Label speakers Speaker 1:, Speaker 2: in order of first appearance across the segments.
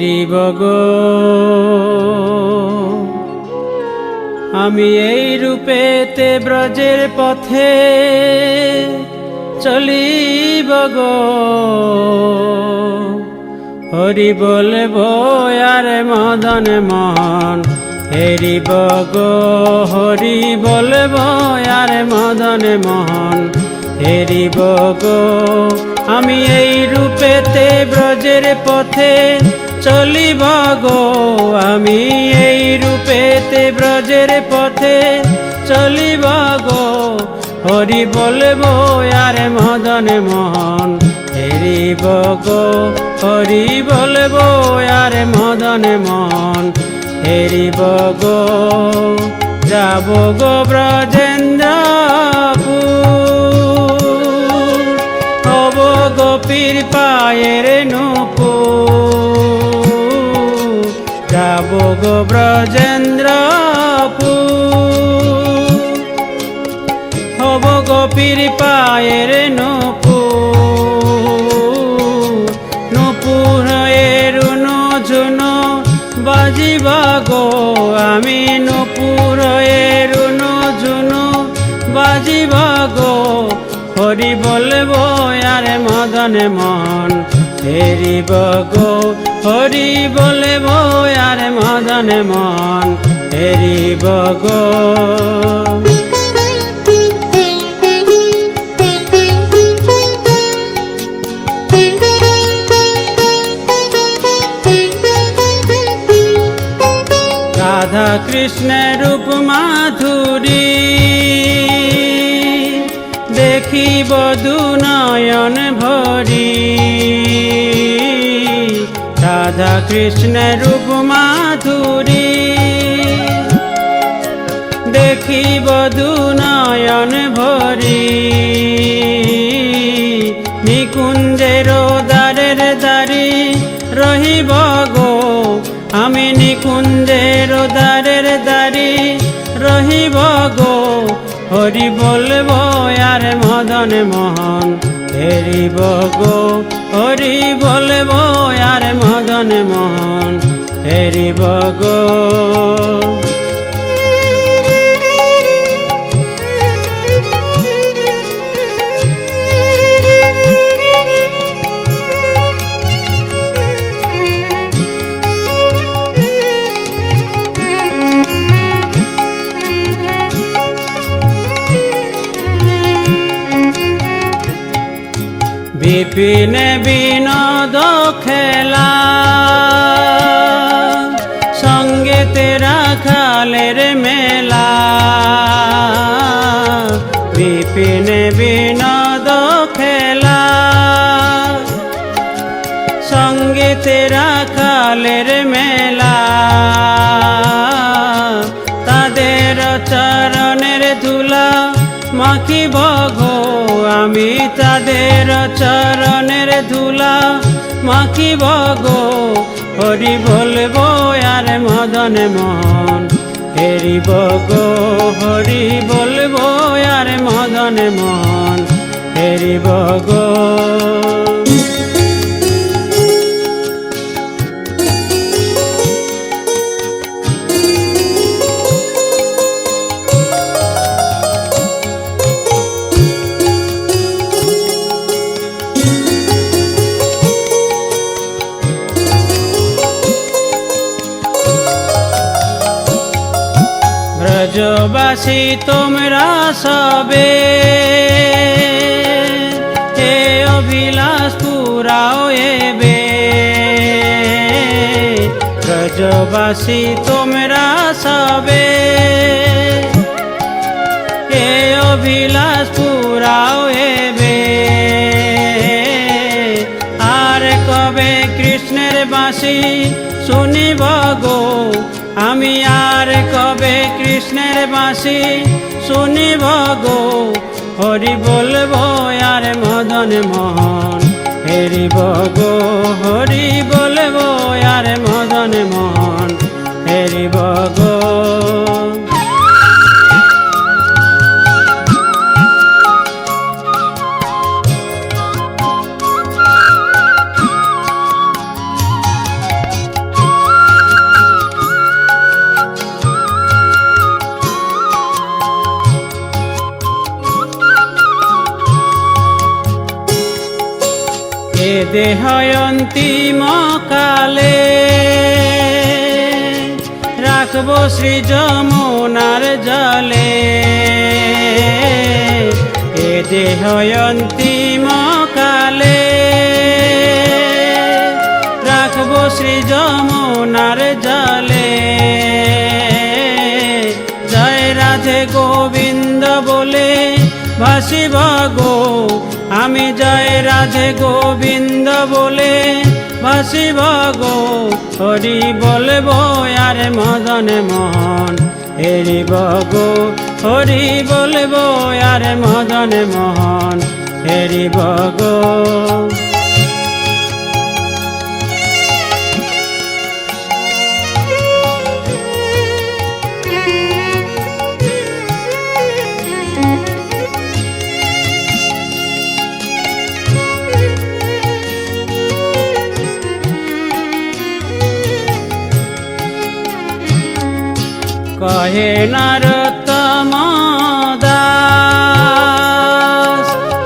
Speaker 1: হেরিব গো। আমি এই রূপেতে ব্রজের পথে চলিব গো। হরি বলব, আর মদন মন হেরিব গো। হরি বলব, আর মদন মোহন হেরিব গো। আমি এই রূপেতে ব্রজের পথে চলিব গো, আমি এই রূপেতে ব্রজের পথে চলিব গো। হরি বলব, আর মদন মোহন হেরিব গো। হরি বলব, আর মদন মোহন হেরিব গো। যাব গো ব্রজেন্দ্রপুর যাব গো ব্রজেন্দ্রপুর হব গোপীর পায়ের নুপু। নুপুর এরুনো ঝুনো বাজিবা গো আমি। নুপুর এরুনো ঝুনো বাজিবা গো। হরি বলব, আর মদন মন হেরিব গো। হরি বলব আর মদন মন হেরিব গো। রাধা কৃষ্ণের রূপ মাধুরী দেখিব দু নয়ন ভরি। রাধা কৃষ্ণের রূপ মাধুরী দেখিব দু নয়ন ভরি। নিকুঞ্জের দ্বারের দ্বারি রহিব গো। আমি নিকুঞ্জের দ্বারের দ্বারি রহিব গো। হরি বলব, আর মদন মোহন হেরিব গো। হরি বলব আর মদন মোহন হেরিব গো বিপিন বিনোদ খেলা। সঙ্গে তেরা খালের মেলা। বিপিন বিনোদ খেলা। সঙ্গে তেরা খালের মেলা। তাদের চরণের ধুলা মাখিব গো আমি তাদের চরণের ধুলা। মাখিব গো হরি বলব আর মদন মন হেরিব গো, হরি বলব আর মদন মন হেরিব গো। ব্রজবাসী তোমরা সবে। হে অভিলাষ পুরাও এবে। ব্রজবাসী তোমরা সবে। হে অভিলাষ পুরাও এবে। আর কবে কৃষ্ণের বাসি শুনিব গো, আমি কৃষ্ণের বাসি শুনিব গো হরি বলব আর মদন এ দেহ অন্তিম কালে রাখব শ্রী যমুনার জলে। এ দেহ অন্তিম কালে রাখব শ্রী যমুনার জলে। জয় রাধে গোবিন্দ বলে, ভাসিব গো আমি জয় রাধে গোবিন্দ বলে ভাসিব গো হরি বলব আর মদন মোহন। হেরিব গো হরি বলব আর মদন মোহন। হেরিব গো কহে নরতম দাস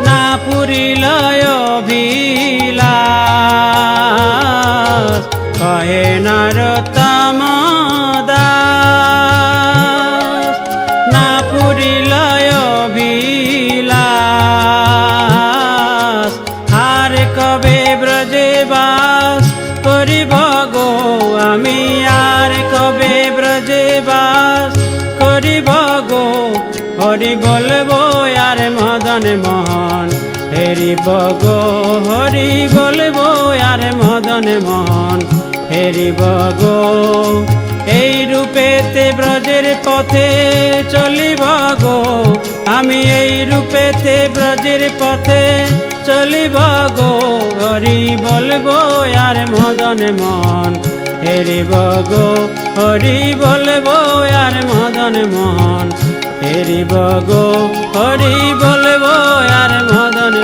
Speaker 1: না পুরিলয় ভিলাস কহে নরতম দাস না পুরিলয় ভিলাস আর কবে ব্রজে বাস করিব গো আমি বলব আর মদন মোহন। হেরিব গো হরি বলব আর মদন মোহন। হেরিব গো এই রূপেতে ব্রজের পথে চলিব গো। আমি এই রূপেতে ব্রজের পথে চলিব গো। হরি বলব আর মদন মন হেরিব গো হরি বলব আর মদন মোহন। হেরিব গো হরি বলব আর মদন